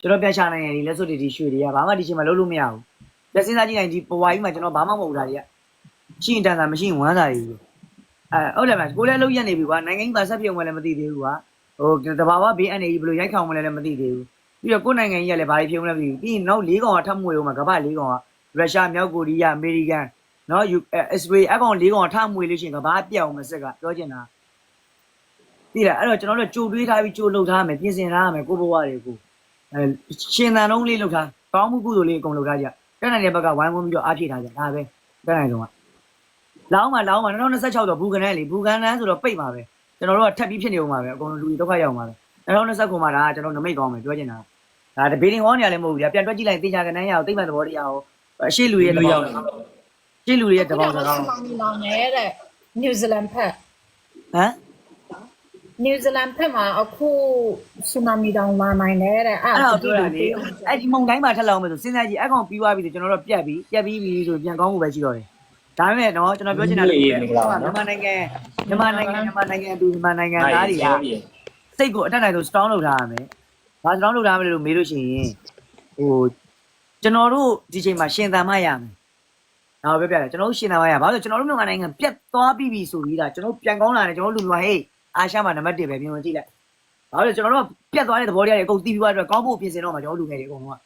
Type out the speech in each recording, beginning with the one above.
ကျွန်တော်ပြန်ချနိုင်ရင်ဒီလက်စွပ်တွေဒီရွှေတွေကဘာမှဒီချိန်မှာလုံးလို့မရဘူးလက်စင်းစားကြည့်နိုင်ဒီဘဝကြီးမှာကျွန်တော်ဘာမှမဟုတ်တာတွေကရှိရင်တန်တာမရှိရင်ဝမ်းသာတွေပဲအဲဟုတ်တယ်မလားကိုလည်းအလုပ်ရက်နေပြီကွာနိုင်ငံကြီးပါဆက်ပြုံမလဲမသိသေးဘူးကွာဟိုတဘာဝဘေးအနေကြီးဘယ်လိုရိုက်ခေါင်မလဲလည်းမသိသေးဘူးပြီးတော့ကိုယ်နိုင်ငံကြီးကလည်းဘာတွေပြုံးလဲမသိဘူးပြီးရင်နောက်၄កောင်ကထပ်မွေဦးမှာကမ္ဘာ၄កောင်ကရုရှားမြောက်ကိုရီးယားအမေရိကန်နော်ယူအစ္စရေးအကောင်၄កောင်ကထပ်မွေလို့ရှိရင်ကမ္ဘာပြောင်းမစက်ကပြောချင်တာ သိလားအဲ့တော့ကျွန်တော်တို့ကြိုတွေးထားပြီးကြိုလှုပ်ထားမယ်ပြင်ဆင်ထားရမယ်ကိုဘဝတွေကို အဲရှင်သန်လုံးလေးလှုပ်ထားကောင်းမှုကုသိုလ်လေးအကုန်လှုပ်ထားကြတက်နိုင်တဲ့ဘက်ကဝိုင်းဝန်းပြီးတော့အားဖြည့်ထားကြဒါပဲတက်နိုင်တော့ကလောင်းမှာလောင်းမှာ2026တော့ဘူကန်နဲ့လေဘူကန်နန်းဆိုတော့ပိတ်ပါပဲကျွန်တော်တို့ကထပ်ပြီးဖြစ်နေအောင်ပါပဲအကုန်လုံးလူကြီးဒုက္ခရောက်မှာပဲ2029မှာဒါကကျွန်တော်နမိတ်ကောင်းမယ်ပြောချင်တာဒါတဘေးရင်ဟောနေရလည်းမဟုတ်ဘူးဗျာပြန်တွက်ကြည့်လိုက်တေချာကနန်းရအောင်တိတ်မှန်သဘောတရားအောင်အရှိလူရဲ့တဘောရှိလူရဲ့တဘောစကားမောင်နီလောင်နေတဲ့နယူးဇီလန်ဖက်ဟမ် နယူးဇီလန်ဖက်မှာအခုဆူနာမီတောင်လာနိုင်တယ်တဲ့အဲ့အဲ့ဒါတော့ပြောတာလေအဲ့ဒီမုံတိုင်းမှာထက်လောက်မယ်ဆိုစဉ်းစားကြည့်အကောင်ပြီးသွားပြီဆိုကျွန်တော်တို့ပြက်ပြီးပြက်ပြီးပြီဆိုပြန်ကောင်းမှုပဲရှိတော့တယ်ဒါပေမဲ့တော့ကျွန်တော်ပြောချင်တာလေမြန်မာနိုင်ငံမြန်မာနိုင်ငံမြန်မာနိုင်ငံအတူမြန်မာနိုင်ငံသားတွေကစိတ်ကိုအတက်နိုင်ဆုံး strong လုပ်ထားရမယ်။ဘာ strong လုပ်ထားမလဲလို့မေးလို့ရှိရင်ဟိုကျွန်တော်တို့ဒီချိန်မှာရှင်သန်မှရမယ်။ဒါပဲပြောပြတယ်ကျွန်တော်တို့ရှင်သန်မှရ။ဘာလို့လဲကျွန်တော်တို့မြန်မာနိုင်ငံပြက်သွားပြီပြီဆိုပြီးတာကျွန်တော်ပြန်ကောင်းလာတယ်ကျွန်တော်တို့လူမျိုးဟေး အာရှမှာနံပါတ်1ပဲပြင်ဝင်ကြည့်လိုက်။ဘာလို့လဲကျွန်တော်တို့ပြက်သွားတဲ့သဘောတရားတွေအကုန်တီးပြီးသွားတော့ကောင်းဖို့ပြင်ဆင်တော့မှာကျွန်တော်တို့လူငယ်တွေအကုန်လုံးက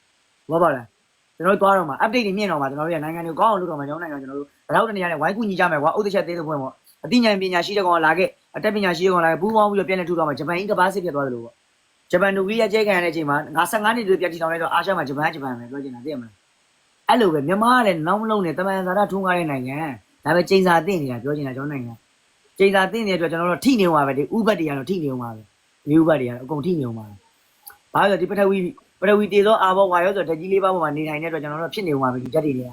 ဘောပါလား။ကျွန်တော်တို့သွားတော့မှာ update တွေမြင့်တော့မှာကျွန်တော်တို့ရနိုင်ငံတွေကိုကောင်းအောင်လုပ်တော့မှာကျွန်တော်နိုင်ငံကျွန်တော်တို့ဘယ်တော့တနေရာနဲ့ဝိုင်းကူညီကြမယ်ကွာဥဒ္ဒချက်သေးတဲ့ဘွဲ့ပေါ့အသိဉာဏ်ပညာရှိတဲ့ကောင်ကလာခဲ့အတက်ပညာရှိတဲ့ကောင်လာခဲ့ပူးပေါင်းပြီးတော့ပြန်လဲထူတော့မှာဂျပန်ကြီးကဘာစစ်ပြတ်သွားတယ်လို့ပေါ့ဂျပန်နူကလ িয়ার ကျဲခံရတဲ့အချိန်မှာငါ15နှစ်တွေပြတ်တီတောင်လိုက်တော့အာရှမှာဂျပန်ဂျပန်ပဲပြောချင်တာသိရမလားအဲ့လိုပဲမြန်မာကလည်းနောက်မလုံးနဲ့တမန်ဇာတာထုံးကားတဲ့နိုင်ငံဒါပဲချိန်စာသိနေတာပြောချင်တာကျွန်တော်နိုင်ငံ ချိန်စာသိနေတဲ့အတွက်ကျွန်တော်တို့ထိနေအောင်ပါပဲဒီဥပတ်တွေကတော့ထိနေအောင်ပါပဲဒီဥပတ်တွေကတော့အကုန်ထိနေအောင်ပါပဲဘာလို့လဲဒီပထဝီပထဝီတေသောအာဘောဝါရောဆိုဓာတ်ကြီးလေးပါးပေါ်မှာနေထိုင်တဲ့အတွက်ကျွန်တော်တို့ဖြစ်နေအောင်ပါပဲဒီဓာတ်တွေတွေက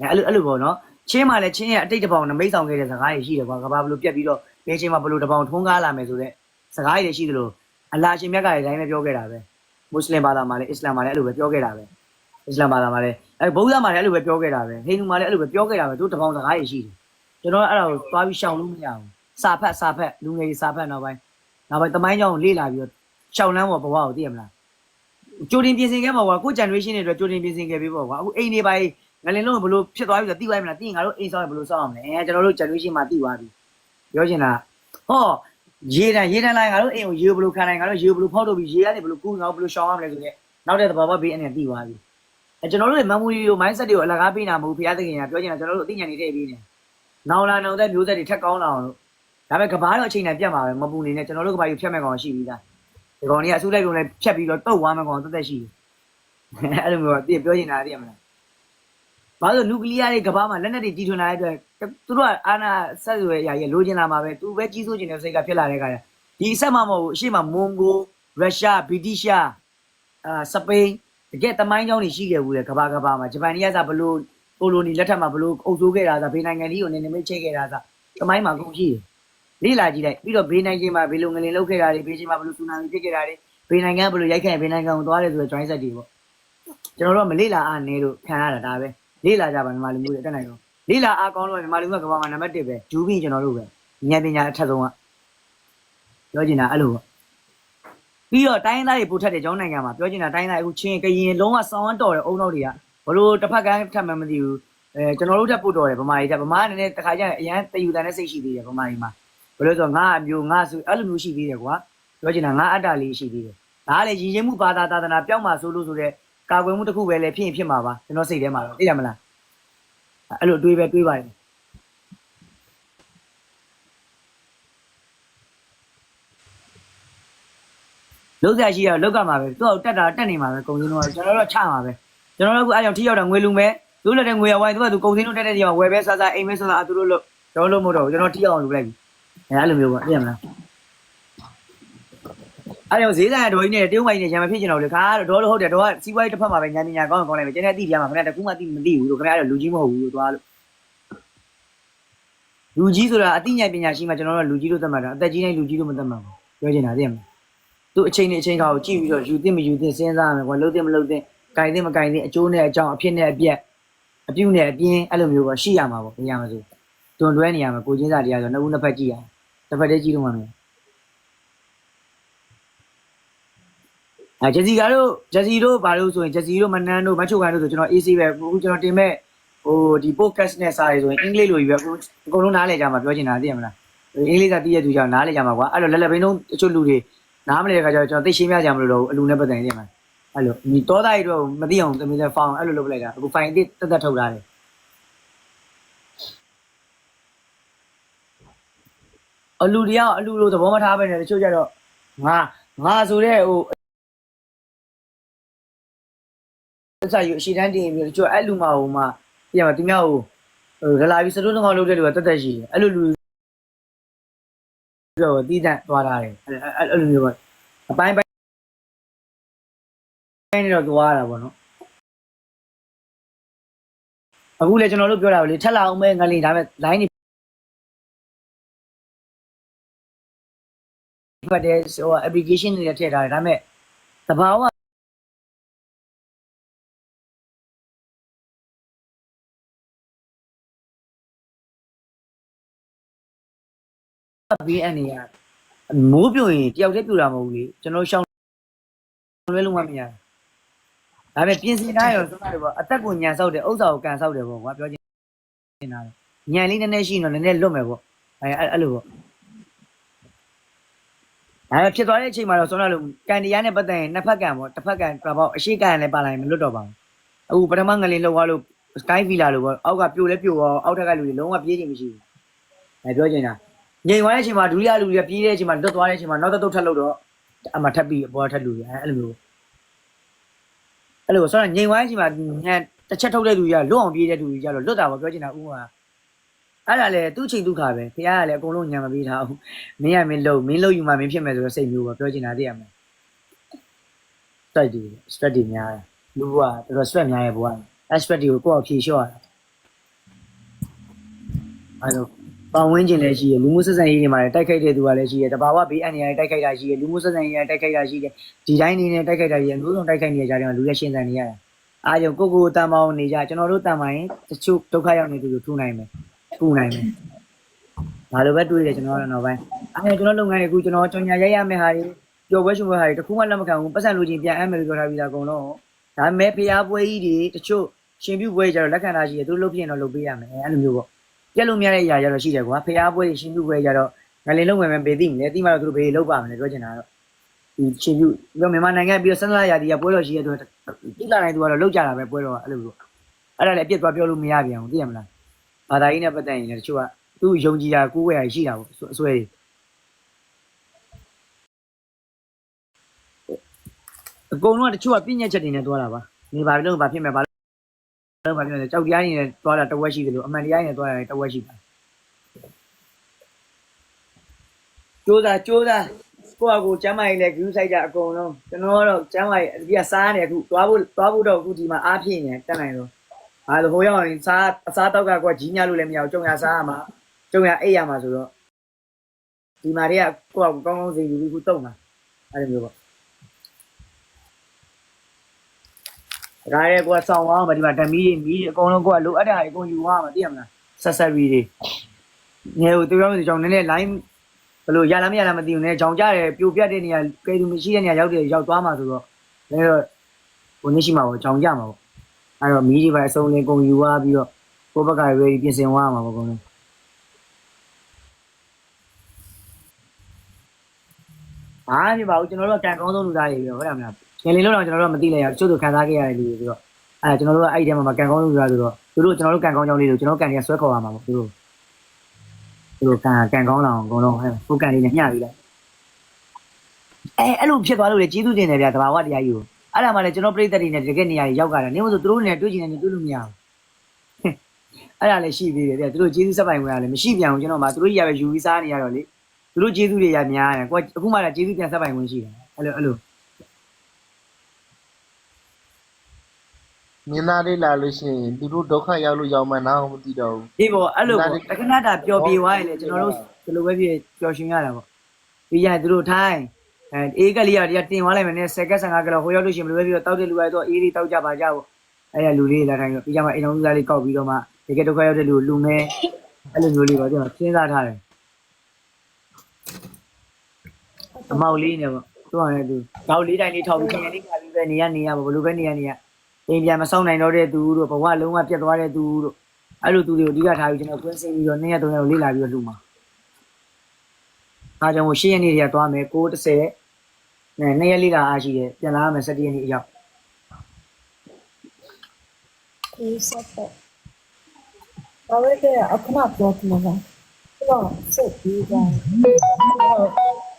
အဲ့လိုအဲ့လိုပေါ့နော်ချင်းမှလည်းချင်းရဲ့အတိတ်တစ်ပေါင်နမိတ်ဆောင်ခဲ့တဲ့စကားတွေရှိတယ်ကွာကဘာဘလို့ပြက်ပြီးတော့ဘယ်ချင်းမှဘလို့တစ်ပေါင်ထုံးကားလာမယ်ဆိုတော့စကားတွေရှိသလိုအလာရှင်မြတ်ကလည်းတိုင်းပဲပြောခဲ့တာပဲမွတ်စလင်ဘာသာမှာလည်းအစ္စလာမ်မှာလည်းအဲ့လိုပဲပြောခဲ့တာပဲအစ္စလာမ်ဘာသာမှာလည်းအဲဗုဒ္ဓမှာလည်းအဲ့လိုပဲပြောခဲ့တာပဲဟိန္ဒူမှာလည်းအဲ့လိုပဲပြောခဲ့တာပဲသူတစ်ပေါင်စကားတွေရှိတယ် ကျွန်တော်အဲ့ဒါကိုသွားပြီးရှောင်လို့မရဘူးစာဖတ်စာဖတ်လူငယ်ကြီးစာဖတ်နောက်ပိုင်းနောက်ပိုင်းတမိုင်းကြောင်းလေ့လာပြီးတော့ရှောင်လန်းပေါ်ဘဝကိုသိရမလားကြိုတင်ပြင်ဆင်ခဲ့ပါကွာကို generation တွေအတွက်ကြိုတင်ပြင်ဆင်ခဲ့ပြီးပေါ့ကွာအခုအိမ်တွေပိုင်းငလင်လုံးဘလို့ဖြစ်သွားပြီဆိုတော့သိသွားပြီမလားသိရင်ငါတို့အိမ်ဆောင်ရင်ဘလို့စောင့်အောင်လဲအဲကျွန်တော်တို့ generation မှာသိသွားပြီပြောချင်တာဟောရေတန်ရေတန်လိုက်ငါတို့အိမ်ကိုရေဘလို့ခံနိုင်ငါတို့ရေဘလို့ဖောက်တော့ပြီးရေကနေဘလို့ကူးငါတို့ဘလို့ရှောင်းရမလဲဆိုတော့နောက်တဲ့သဘာဝဘေးအနေနဲ့သိသွားပြီအဲကျွန်တော်တို့ရဲ့ memory ကို mindset တွေကိုအလကားပေးတာမဟုတ်ဘုရားသခင်ကပြောချင်တာကျွန်တော်တို့အသိဉာဏ်တွေထည့်ပေးနေ နောင်လာနောင်တဲ့မျိုးဆက်တွေထက်ကောင်းလာအောင်လို့ဒါပေမဲ့ကဘာတော့အချိန်တိုင်းပြတ်မှာပဲမပူနေနဲ့ကျွန်တော်တို့ကဘာကြီးဖြတ်မဲ့ကောင်ရှိပြီးသားဒီကောင်ကြီးကအစုလိုက်ကုန်လိုက်ဖြတ်ပြီးတော့တုတ်သွားမဲ့ကောင်တက်တက်ရှိတယ်အဲ့လိုမျိုးကပြောချင်တာသိရမလားဘာလို့နျူကလ িয়ার တွေကဘာမှလက်နက်တွေကြီးထွင်လာတဲ့အတွက်သူတို့ကအာနာဆက်ရွယ်ရာကြီးလိုချင်လာမှာပဲသူပဲကြီးစိုးချင်တဲ့စိတ်ကဖြစ်လာတဲ့ခါကျဒီအဆက်မှမဟုတ်ဘူးအရှိမမွန်ဂိုရုရှားဗြိတိရှာအာစပိန်တကယ်တမိုင်းကြောင်းတွေရှိခဲ့ဘူးလေကဘာကဘာမှာဂျပန်ကြီးကစားဘလို့ ကိုလိုနီလက်ထက်မှာဘလို့အုပ်စိုးခဲ့တာသာဘေးနိုင်ငံကြီးကိုနေနေမိတ်ချိတ်ခဲ့တာသာတမိုင်းမှာကုန်ရှိတယ်လေးလာကြည့်လိုက်ပြီးတော့ဘေးနိုင်ငံမှာဘယ်လိုငလင်လောက်ခဲ့တာတွေဘေးချင်းမှာဘလို့ဆူနာမီဖြစ်ခဲ့တာတွေဘေးနိုင်ငံကဘလို့ရိုက်ခဲ့ဘေးနိုင်ငံကိုသွားတယ်ဆိုတော့ join set တွေပေါ့ကျွန်တော်တို့ကမလေးလာအားနေလို့ခံရတာဒါပဲလေးလာကြပါမြန်မာလူမျိုးတွေတက်နိုင်တော့လေးလာအားကောင်းလို့မြန်မာလူမျိုးကကမ္ဘာမှာနံပါတ်1ပဲဂျူးပြီးကျွန်တော်တို့ပဲဉာဏ်ပညာအထက်ဆုံးကပြောချင်တာအဲ့လိုပေါ့ပြီးတော့တိုင်းရင်းသားတွေပို့ထက်တယ်ကျောင်းနိုင်ငံမှာပြောချင်တာတိုင်းရင်းသားအခုချင်းကရင်လုံးဝစောင်းတော်တဲ့အုံနောက်တွေက ဘလို့တစ်ဖက်ကန်းထပ်မှမသိဘူးအဲကျွန်တော်တို့တက်ပို့တော်တယ်ဗမာတွေတက်ဗမာကလည်းတစ်ခါကျရင်အရန်တယူတန်တဲ့စိတ်ရှိသေးတယ်ဗမာတွေမှာဘလို့ဆိုငါအမျိုးငါဆိုအဲ့လိုမျိုးရှိသေးတယ်ကွာပြောချင်တာငါအတ္တလေးရှိသေးတယ်ဒါကလည်းရည်ရင်မှုဘာသာသာသနာပြောင်းမှာဆိုလို့ဆိုတဲ့ကာကွယ်မှုတစ်ခုပဲလေဖြစ်ရင်ဖြစ်မှာပါကျွန်တော်စိတ်ထဲမှာတော့သိရမလားအဲ့လိုတွေးပဲတွေးပါတယ်လုံးဆက်ရှိရလောက်ကမှာပဲသူ့တက်တာတက်နေမှာပဲကုံစင်းတော့ကျွန်တော်တို့ချမှာပဲ ကျွန်တော်တို့ကအားကြောင့်ထိရောက်တာငွေလူမဲ့သူ့လက်တဲ့ငွေရဝိုင်းသူကသူကုံစင်းတို့တက်တဲ့နေရာဝယ်ပဲဆဆအိမ်ပဲဆဆအသူတို့လို့ကျွန်တော်တို့မဟုတ်တော့ဘူးကျွန်တော်ထိရောက်အောင်လုပ်လိုက်ပြီအဲအဲ့လိုမျိုးပေါ့သိရမလားအဲ့တော့ဈေးဆိုင်ကဒေါ်ကြီးနဲ့တရုတ်မိုင်းနဲ့ရံမဖြစ်ချင်တော့လေခါတော့ဒေါ်လို့ဟုတ်တယ်ဒေါ်ကစီးပွားရေးတစ်ဖက်မှာပဲညာညာကောင်းကောင်းလိုက်ပဲကျန်တဲ့အတိပြမှာခင်ဗျာတကူမှတိမသိဘူးလို့ခင်ဗျားတော့လူကြီးမဟုတ်ဘူးလို့သွားလို့လူကြီးဆိုတာအသိဉာဏ်ပညာရှိမှကျွန်တော်တို့ကလူကြီးလို့သတ်မှတ်တာအသက်ကြီးတိုင်းလူကြီးလို့မသတ်မှတ်ဘူးပြောချင်တာသိရမလားသူအချိန်နဲ့အချိန်ခါကိုကြည့်ပြီးတော့ယူသင့်မယူသင့်စဉ်းစားရမယ်ကွာလှုပ်သင့်မလှုပ်သင့် ကြိုင်သင့်မကြိုင်သင့်အကျိုးနဲ့အကြောင်းအဖြစ်နဲ့အပြက်အပြုတ်နဲ့အပြင်းအဲ့လိုမျိုးပေါ့ရှိရမှာပေါ့ဘယ်ရမှာဆိုတွန်တွဲနေရမှာကိုချင်းစာတရားဆိုနှစ်ဦးနှစ်ဖက်ကြည့်ရတစ်ဖက်တည်းကြည့်လို့မှမရအဲဂျက်စီကာတို့ဂျက်စီတို့ဘာလို့ဆိုရင်ဂျက်စီတို့မနန်းတို့မချိုကန်တို့ဆိုကျွန်တော် AC ပဲအခုကျွန်တော်တင်မဲ့ဟိုဒီ podcast နဲ့စာရေးဆိုရင်အင်္ဂလိပ်လိုကြီးပဲအခုအကုန်လုံးနားလည်ကြမှာပြောချင်တာသိရမလားအင်္ဂလိပ်ကတည့်ရသူကြောင့်နားလည်ကြမှာကွာအဲ့လိုလက်လက်ဘင်းတို့တချို့လူတွေနားမလည်တဲ့ခါကျတော့ကျွန်တော်သိရှင်းပြကြမလို့တော့အလူနဲ့ပတ်သက်နေတယ်မှာ အဲ့လိုဒီတောသားရီတို့မသိအောင်တမင်လည်းဖောင်းအဲ့လိုလုပ်ပလိုက်တာအခု file အစ်တက်တက်ထုတ်ထားတယ်အလူတရားအလူလိုသဘောမထားပဲနဲ့တချို့ကြတော့ငါငါဆိုတဲ့ဟိုစစာယူအရှိတန်းတင်ပြီးတော့အဲ့လူမဟိုမှာပြရမှာသူများဟိုဟိုရလာပြီးစတိုးငေါလုပ်တဲ့လူကတက်တက်ရှိတယ်အဲ့လိုလူတော့တီးတန့်သွားတာတယ်အဲ့အဲ့လိုမျိုးပေါ့အပိုင်းပိုင်း နေတော့သွားတာပေါ့နော်အခုလေကျွန်တော်တို့ပြောတာလေထက်လာအောင်မဲငလင်ဒါပေမဲ့ line နေဖတ်တဲ့ဟို application တွေထည့်ထားတယ်ဒါပေမဲ့သဘာဝဘေးအန်နေရမိုးပြိုရင်တယောက်တည်းပြိုတာမဟုတ်ဘူးလေကျွန်တော်ရှောင်းလွဲလုံးဝမရ ဒါပေမဲ့ပြင်ဆင်ထားရောစကားတွေပေါ့အသက်ကိုညံဆောက်တယ်ဥစ္စာကိုကန်ဆောက်တယ်ပေါ့ကွာပြောချင်တာညံလေးနည်းနည်းရှိရင်တော့နည်းနည်းလွတ်မယ်ပေါ့အဲအဲ့လိုပေါ့ဒါပေမဲ့ဖြစ်သွားတဲ့အချိန်မှာတော့ဆုံးလာလို့ကန်တရားနဲ့ပတ်သက်ရင်နှစ်ဖက်ကန်ပေါ့တစ်ဖက်ကန်ပြပေါ့အရှိကန်လည်းပါလာရင်မလွတ်တော့ပါဘူးအခုပထမငလင်လောက်သွားလို့ sky villa လို့ပေါ့အောက်ကပြိုလဲပြိုရောအောက်ထက်ကလူတွေလုံးဝပြေးချင်မရှိဘူးအဲပြောချင်တာငြိမ်သွားတဲ့အချိန်မှာဒုတိယလူတွေပြေးတဲ့အချိန်မှာလွတ်သွားတဲ့အချိန်မှာနောက်တစ်သုတ်ထပ်လို့တော့အမှထပ်ပြီးအပေါ်ထပ်လူတွေအဲ့လိုမျိုး အဲ့လိုဆိုတော့ငြိမ်သွားတဲ့အချိန်မှာညတစ်ချက်ထုတ်တဲ့လူတွေကလွတ်အောင်ပြေးတဲ့လူတွေကြတော့လွတ်တာပေါ့ပြောချင်တာဥပမာအဲ့ဒါလေသူ့ချိန်သူ့ခါပဲခင်ဗျားကလည်းအကုန်လုံးညံမပေးထားဘူးမင်းကမင်းလုံမင်းလုံယူမှမင်းဖြစ်မယ်ဆိုတော့စိတ်မျိုးပေါ့ပြောချင်တာသိရမယ်တိုက်တူ stress တွေများတယ်လူကတော်တော် stress များရဲ့ဘဝအဲ့ stress တွေကိုကိုယ့်အောင်ဖြေလျှော့ရတာအဲ့တော့ ပတ်ဝန်းကျင်လည်းရှိရလူမှုဆက်ဆံရေးတွေမှာလည်းတိုက်ခိုက်တဲ့သူကလည်းရှိရတဘာဝဘေးအန္တရာယ်တိုက်ခိုက်တာရှိရလူမှုဆက်ဆံရေးတွေတိုက်ခိုက်တာရှိတယ်ဒီတိုင်းနေနဲ့တိုက်ခိုက်တာရှိရမျိုးစုံတိုက်ခိုက်နေကြတယ်မှာလူရဲ့ရှင်းဆန်နေရတာအားကြောင့်ကိုကိုတန်ပေါင်းနေကြကျွန်တော်တို့တန်ပါရင်တချို့ဒုက္ခရောက်နေသူတွေထူနိုင်မယ်ထူနိုင်မယ်ဒါလိုပဲတွေးတယ်ကျွန်တော်ကတော့နောက်ပိုင်းအားကြောင့်ကျွန်တော်လုပ်ငန်းတွေအခုကျွန်တော်ကြောင်ညာရိုက်ရမယ့်ဟာတွေပျော်ပွဲရှင်ပွဲဟာတွေတခုမှလက်မခံဘူးပတ်စံလူချင်းပြန်အမ်းမယ်လို့ပြောထားပြီးသားအကုန်လုံးဒါပေမဲ့ဖျားပွဲကြီးတွေတချို့ရှင်ပြုပွဲကြတော့လက်ခံတာရှိတယ်သူတို့လုပ်ပြရင်တော့လုပ်ပေးရမယ်အဲ့လိုမျိုးပေါ့ ပြက်လို့မရတဲ့အရာကြတော့ရှိတယ်ကွာဖျားပွဲရှင်ပြုပွဲကြတော့ငလင်လုံးဝင်မယ်ပေသိမလဲသိမှတော့သူတို့ဘေးလောက်ပါမလဲပြောချင်တာတော့ဒီရှင်ပြုပြောမြန်မာနိုင်ငံပြီးတော့စန္ဒလာရာဒီကပွဲတော်ရှိရတော့တိလာတိုင်းသူကတော့လောက်ကြတာပဲပွဲတော်ကအဲ့လိုလိုအဲ့ဒါလည်းအပြစ်သွားပြောလို့မရပြန်ဘူးသိရမလားဘာသာရေးနဲ့ပတ်သက်ရင်လည်းတချို့ကသူ့ယုံကြည်တာကိုးဝဲရရှိတာပေါ့အစွဲတွေအကုန်လုံးကတချို့ကပြည့်ညက်ချက်တွေနဲ့တွားတာပါနေပါလို့ဘာဖြစ်မယ်ဘာလို့ ဘာဖြစ်လဲကြောက်တရားနေနဲ့တွားတာတဝက်ရှိတယ်လို့အမှန်တရားနေနဲ့တွားတာတဝက်ရှိတာကြိုးစားကြိုးစားကိုယ့်အကိုကျမ်းမာရေးလည်း view site ကြအကုန်လုံးကျွန်တော်ကတော့ကျမ်းမာရေးအပြည့်စားနေအခုသွားဖို့သွားဖို့တော့အခုဒီမှာအားဖြည့်နေတက်နိုင်တော့အဲလိုဟိုရောက်ရင်စားအစားတောက်ကကိုယ်ကြီးညာလို့လည်းမရဘူးကြုံရစားရမှာကြုံရအိတ်ရမှာဆိုတော့ဒီမှာတည်းကကိုယ့်အကိုကောင်းကောင်းစီယူပြီးခုတုံးတာအဲလိုမျိုးပေါ့ ဒါရဲကိုယ်ဆောင်းသွားမှာဒီမှာဓမီတွေမီးတွေအကုန်လုံးကိုယ်ကလိုအပ်တဲ့ဟာတွေအကုန်ယူသွားမှာသိရမလားဆက်ဆက်ရီတွေငယ်ဟိုတူရောမျိုးကြောင့်နည်းနည်း line ဘယ်လိုရလားမရလားမသိဘူးနဲ့ကြောင်ကြတယ်ပြိုပြတ်တဲ့နေရာကဲသူမရှိတဲ့နေရာရောက်တယ်ရောက်သွားမှာဆိုတော့လဲတော့ဘုန်းကြီးရှိမှာပေါ့ကြောင်ကြမှာပေါ့အဲ့တော့မီးတွေပဲအစုံလေးကုန်ယူသွားပြီးတော့ကိုယ့်ဘက်က ready ပြင်ဆင်သွားမှာပေါ့ကုန်လုံးအားပြပါဦးကျွန်တော်တို့ကကံကောင်းဆုံးလူသားတွေပြောဟုတ်တယ်မလား ငယ်လေးလို့တော့ကျွန်တော်တို့ကမသိလိုက်ရဘူးကျို့သူခံစားခဲ့ရတဲ့လူတွေဆိုတော့အဲကျွန်တော်တို့ကအဲ့ဒီထဲမှာကံကောင်းဆုံးလူသားဆိုတော့သူတို့ကျွန်တော်တို့ကံကောင်းကြောင်းလေးတွေကျွန်တော်တို့ကံတွေကဆွဲခေါ်ရမှာပေါ့သူတို့သူတို့ကန်ကန်ကောင်းလာအောင်အကုန်လုံးဟဲ့ကိုကန်လေးနဲ့ညှပြီးလိုက်အဲအဲ့လိုဖြစ်သွားလို့လေကျေးဇူးတင်တယ်ဗျာတဘာဝတရားကြီးကိုအဲ့ဒါမှလည်းကျွန်တော်ပြိတ္တတွေနဲ့တကယ်နေရာကြီးရောက်ကြတာနေမဆိုသူတို့နဲ့တွေ့ချင်တယ်တွေ့လို့မရဘူးအဲ့ဒါလည်းရှိသေးတယ်ဗျာသူတို့ကျေးဇူးစက်ပိုင်ဝင်ရလည်းမရှိပြန်ဘူးကျွန်တော်မှသူတို့ကြီးရပဲယူပြီးစားနေရတော့လေသူတို့ကျေးဇူးတွေရများတယ်ကိုကအခုမှလည်းကျေးဇူးပြန်စက်ပိုင်ဝင်ရှိတယ်အဲ့လိုအဲ့လို မင်းသားလေးလာလို့ရှိရင်သူတို့ဒုက္ခရောက်လို့ရောက်မှနားအောင်မသိတော့ဘူးဒီပေါ့အဲ့လိုပေါ့တခဏတာပျော်ပြေသွားရင်လေကျွန်တော်တို့ဒီလိုပဲဖြစ်ပျော်ရွှင်ရတာပေါ့ပြီးရင်သူတို့ထိုင်းအဲအေးကလေးကတရားတင်သွားလိုက်မယ်နဲ့10ကက်15ကလောက်ဟိုရောက်လို့ရှိရင်ဘယ်လိုပဲဖြစ်တောက်တဲ့လူကတော့အေးလေးတောက်ကြပါကြပေါ့အဲ့ရလူလေးလာတိုင်းပြီးကြမှာအိမ်တော်ဦးသားလေးကောက်ပြီးတော့မှတကယ်ဒုက္ခရောက်တဲ့လူကိုလူမဲအဲ့လိုမျိုးလေးပေါ့ကျွန်တော်စဉ်းစားထားတယ်အမောက်လေးနဲ့ပေါ့သူကလည်းသူတော့လေးတိုင်းလေးထောက်ပြီးခင်ဗျလေးခါပြီးပဲနေရနေရပါဘလို့ပဲနေရနေရ အိမ်ပြန်မဆောင်နိုင်တော့တဲ့သူတို့ဘဝလုံးဝပြတ်သွားတဲ့သူတို့အဲ့လိုသူတွေကိုအဓိကထားပြီးကျွန်တော်ကွင်းစင်းပြီးတော့နေ့ရက်သုံးရက်ကိုလေ့လာပြီးတော့လူမှာအားကြောင့်ရှင်းရနေ့တွေကသွားမယ်9:30နဲ့နေ့ရက်လေးလာအားရှိတယ်ပြန်လာမယ်7ရက်နေ့အရောက်ဒီဆက်တော့ဘာလဲတဲ့အခုနပြောပြမှာတော့စိတ်ပြီးတော့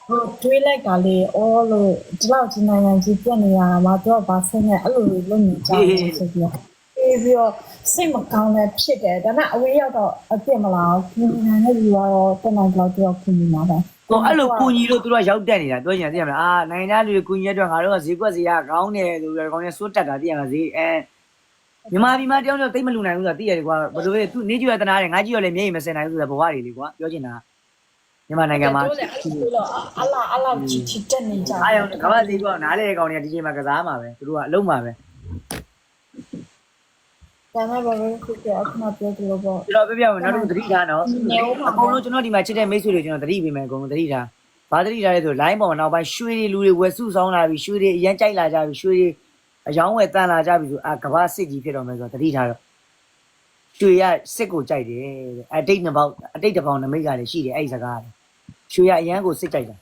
ဟိုတွေးလိုက်တာလေအော်လို့ဒီလောက်ဒီနိုင်ငံကြီးပြတ်နေရတာမှတော့ဘာဆင်းနေအဲ့လိုလုပ်နေကြတယ်ဆိုပြီးတော့ပြီးပြီးတော့စိတ်မကောင်းလည်းဖြစ်တယ်ဒါပေမဲ့အဝေးရောက်တော့အပြစ်မလားဘူးဒီနိုင်ငံနဲ့ဒီကတော့တနိုင်တော့တော့ခုနေမှာပဲဟိုအဲ့လိုကူညီလို့သူတို့ကရောက်တက်နေတာပြောချင်တာသိရမလားအာနိုင်ငံသားလူတွေကူညီရတဲ့အတွက်ငါတို့ကဈေးကွက်ဈေးကကောင်းတယ်ဆိုပြီးတော့ကောင်းနေစိုးတက်တာသိရမှာဈေးအဲမြန်မာပြည်မှာတယောက်တယောက်သိမလူနိုင်ဘူးဆိုတာသိရတယ်ကွာဘယ်လိုလဲသူနေကြည့်ရတနာတယ်ငါကြည့်ရလဲမျက်ရည်မစင်နိုင်ဘူးဆိုတာဘဝတွေလေကွာပြောချင်တာ မြန်မာနိုင်ငံမှာတို့လည်းအဲ့လိုတော့အလားအလားချီချီတက်နေကြအားရောက်ကမ္ဘာဈေးကွက်နားလေကောင်တွေကဒီချိန်မှာကစားမှာပဲသူတို့ကအလုံးမှာပဲဒါမဲ့ဘာလို့ခုကအခုနပြောသလိုပေါ့ကျွန်တော်ပြပြမယ်နောက်တစ်ခုသတိထားနော်အကုန်လုံးကျွန်တော်ဒီမှာချစ်တဲ့မိတ်ဆွေတွေကျွန်တော်သတိပေးမယ်အကုန်လုံးသတိထားဘာသတိထားလဲဆို line ပေါ်မှာနောက်ပိုင်းရွှေတွေလူတွေဝယ်စုဆောင်လာပြီးရွှေတွေအရန်ကြိုက်လာကြပြီးရွှေတွေအယောင်းဝယ်တန်လာကြပြီဆိုအာကဘာစစ်ကြီးဖြစ်တော့မယ်ဆိုတော့သတိထားတော့ရွှေရစစ်ကိုကြိုက်တယ်တဲ့အတိတ်နှစ်ပေါက်အတိတ်တစ်ပေါက်နမိတ်ကလည်းရှိတယ်အဲ့ဒီစကားလေ ရွှေရအရန်ကိုစစ်ကြိုက်တာ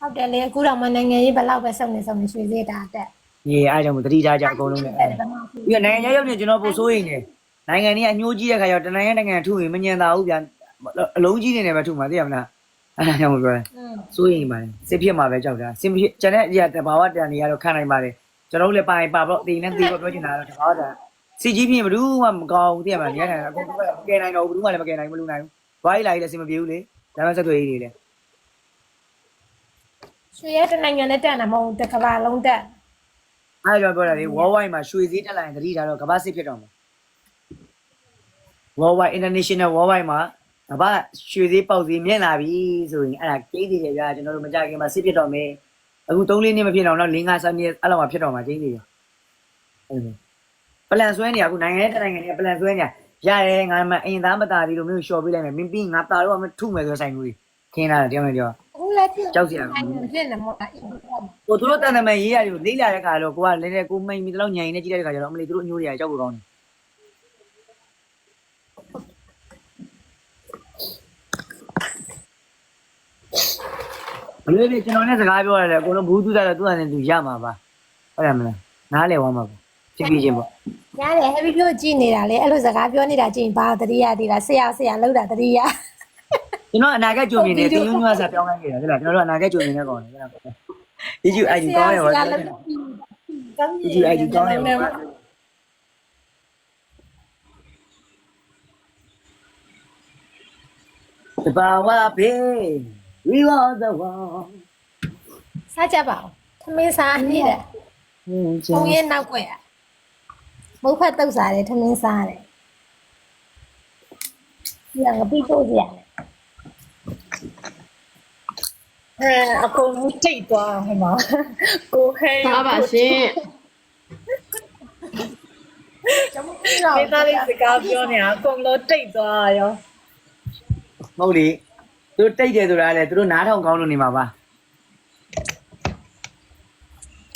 ဟုတ်တယ်လေအခုတော့မနိုင်ငံရေးဘယ်လောက်ပဲစုံနေစုံနေရွှေသေးတာတက်ရေအားကြောင့်သတိထားကြအကုန်လုံးလည်းအဲ့ဘယ်မှာဖြစ်ပြီးတော့နိုင်ငံရောက်နေကျွန်တော်ပို့စိုးရင်နေနိုင်ငံကြီးအညိုးကြီးတဲ့ခါကျတော့တနိုင်ငံနိုင်ငံထုရင်မညံတာဘူးဗျာအလုံးကြီးနေနေပဲထုမှာသိရမလားအဲ့ဒါကြောင့်မပြောရอืมစိုးရင်ပါတယ်စစ်ဖြစ်မှာပဲကြောက်တာစစ်ဖြစ်ကျန်တဲ့အရာတဘာဝတန်နေရတော့ခံနိုင်ပါတယ်ကျွန်တော်တို့လည်းပိုင်ပါတော့တင်နဲ့တင်တော့ပြောချင်တာတော့တဘာဝတန်စီကြီးဖြစ်ဘယ်သူမှမကောင်းဘူးသိရမလားနေရာထိုင်အကုန်ကကယ်နိုင်တော့ဘူးဘယ်သူမှလည်းမကယ်နိုင်ဘူးမလူနိုင်ဘူးဘွားကြီးလာကြီးလည်းအဆင်မပြေဘူးလေ ဒါမှဆက်သွယ်ရေးတွေလည်းရွှေရတဲ့နိုင်ငံနဲ့တက်တာမဟုတ်တစ်ကမ္ဘာလုံးတက်အဲ့ဒါပြောတာလေ worldwide မှာရွှေစည်းတက်လာရင်တတိထားတော့ကမ္ဘာစစ်ဖြစ်တော့မှာ worldwide international worldwide မှာကမ္ဘာရွှေစည်းပေါက်စည်းမြင့်လာပြီဆိုရင်အဲ့ဒါကိန်းသေးတယ်ဗျာကျွန်တော်တို့မကြခင်မှာစစ်ဖြစ်တော့မယ်အခု3လေးနှစ်မဖြစ်တော့တော့4 5 6နှစ်အဲ့လောက်မှဖြစ်တော့မှာကိန်းသေးတယ်အဲ့လိုပလန်ဆွဲနေအခုနိုင်ငံရဲ့နိုင်ငံရဲ့ပလန်ဆွဲနေ ရတယ်ငါမှအရင်သားမတာဒီလိုမျိုးရှော့ပေးလိုက်မယ်မင်းပြီးငါတာတော့မထုမယ်ဆိုဆိုင်လူကြီးခင်းလာတယ်တယောက်နဲ့တယောက်အခုလည်းဖြစ်ကြောက်စရာနိုင်ငံဖြစ်နေမို့အဲ့ဟိုသူတို့တန်တမန်ရေးရတယ်ကိုလေးလာတဲ့ခါတော့ကိုကလည်းလည်းကိုမိန်ပြီးတော့ညံရင်နဲ့ကြည့်တဲ့ခါကျတော့အမလီသူတို့အညိုးတွေကကြောက်ကိုကောင်းတယ်ဘယ်လိုလဲကျွန်တော်နဲ့စကားပြောရတယ်အကုန်လုံးဘူးသူသားတော့သူ့အနေနဲ့သူရမှာပါဟုတ်တယ်မလားနားလည်သွားမှာပေါ့ ဖြစ်ပြီးချင်းပေါ့ရတယ် heavy ပြောကြည့်နေတာလေအဲ့လိုစကားပြောနေတာကြည့်ရင်ဘာတတိယတည်လားဆရာဆရာလောက်တာတတိယကျွန်တော်အနာဂတ်ကြုံမြင်တယ်တင်းညွှန်းညွှန်းစာပြောင်းလိုက်ခဲ့တာဟုတ်လားကျွန်တော်တို့အနာဂတ်ကြုံမြင်နေကောင်းတယ်ဟုတ်လား YouTube ID ကောင်းရပါဆရာဘူးလောက်ကောင်း YouTube ID ကောင်းရပါဘူးတဘာဝဘေး we are the one စားကြပါဦးသမင်းစားနေတယ်ပုံရဲ့နောက်ွယ်อ่ะ မုတ်ဖက်တုတ်စားတယ်သမင်းစားတယ်ဒီကငပိတို့ကြရတယ်အဲအကုန်လုံးတိတ်သွားဟဲ့မှာကိုဟဲထားပါရှင်မိသားလေးစကားပြောနေတာအကုန်လုံးတိတ်သွားရောမဟုတ်လေသူတို့တိတ်တယ်ဆိုတာလေသူတို့နားထောင်ကောင်းလို့နေမှာပါ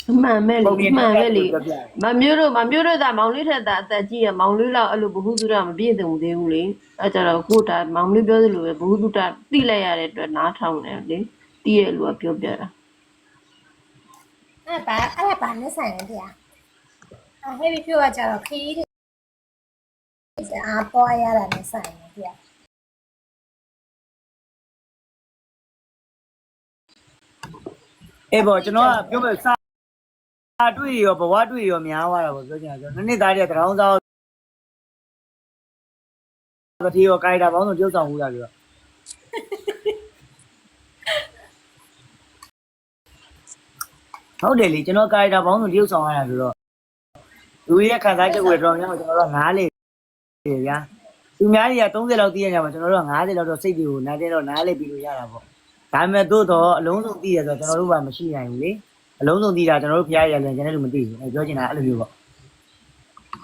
အ မှန်မဲ့လေပုံမြင်အမှန်ပဲလေပြောပြတယ်မမျိုးတို့မမျိုးတို့သာမောင်လေးထက်သာအသက်ကြီးရမောင်လေးလောက်အဲ့လိုဘ ഹു တုဒမပြည့်စုံသေးဘူးလေအဲ့ကြတော့ကိုဒါမောင်လေးပြောသလိုပဲဘ ഹു တုဒသိလိုက်ရတဲ့အတွက်နားထောင်တယ်လေသိရလူကပြောပြတာအဲ့ပါအဲ့ပါနဲ့ဆိုင်တယ်ဗျာအဲ့ heavy ပြောကကြတော့ခီးတွေအားပေါ်ရတာနဲ့ဆိုင်တယ်ဗျာအေးပေါ့ကျွန်တော်ကပြောမယ်စာ စာတွေ့ရောဘဝတွေ့ရောများသွားတာပေါ့ပြောချင်တာကျွန်တော်နှစ်သားတည်းတရောင်းစားတတိရောကိုက်တာပေါင်းဆိုပြုတ်ဆောင်ဘူးလားပြောဟုတ်တယ်လေကျွန်တော်ကိုက်တာပေါင်းဆိုပြုတ်ဆောင်ရတာဆိုတော့လူရဲ့ခံစားချက်ကိုတော့များကျွန်တော်တို့နားလေဗျာသူများတွေက30လောက်သိရကြမှာကျွန်တော်တို့က90လောက်တော့စိတ်တွေကိုနားတဲ့တော့နားလေပြီးလို့ရတာပေါ့ဒါပေမဲ့သို့တော့အလုံးစုံသိရဆိုတော့ကျွန်တော်တို့ကမရှိနိုင်ဘူးလေ အလုံးစုံသိတာကျွန်တော်တို့ဖျားရရင်ကျွန်တော်တို့မသိဘူးအဲပြောချင်တာအဲ့လိုမျိုးပေါ့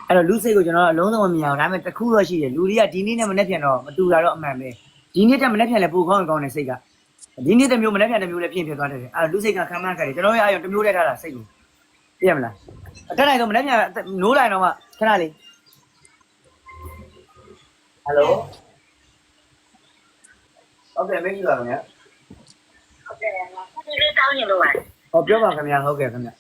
အဲ့တော့လူစိတ်ကိုကျွန်တော်အလုံးစုံမမြင်အောင်ဒါပေမဲ့တစ်ခုတော့ရှိတယ်လူတွေကဒီနေ့နဲ့မနေ့ပြန်တော့မတူတာတော့အမှန်ပဲဒီနေ့တက်မနေ့ပြန်လဲပိုကောင်းကောင်းနေစိတ်ကဒီနေ့တစ်မျိုးမနေ့ပြန်တစ်မျိုးလည်းဖြစ်ဖြစ်သွားတယ်အဲလူစိတ်ကခံမှန်းခါတယ်ကျွန်တော်ရဲ့အာရုံတစ်မျိုးတည်းထားတာစိတ်ကိုသိရမလားအတက်နိုင်တော့မနေ့ပြန်နိုးလိုက်တော့မှခဏလေးဟယ်လိုဟုတ်ကဲ့မင်းကြီးပါခင်ဗျာဟုတ်တယ်ငါဒီလေးတောင်းရင်လို့ပါ ဟောပြောပါခင်ဗျာဟုတ်ကဲ့ခင်ဗျာ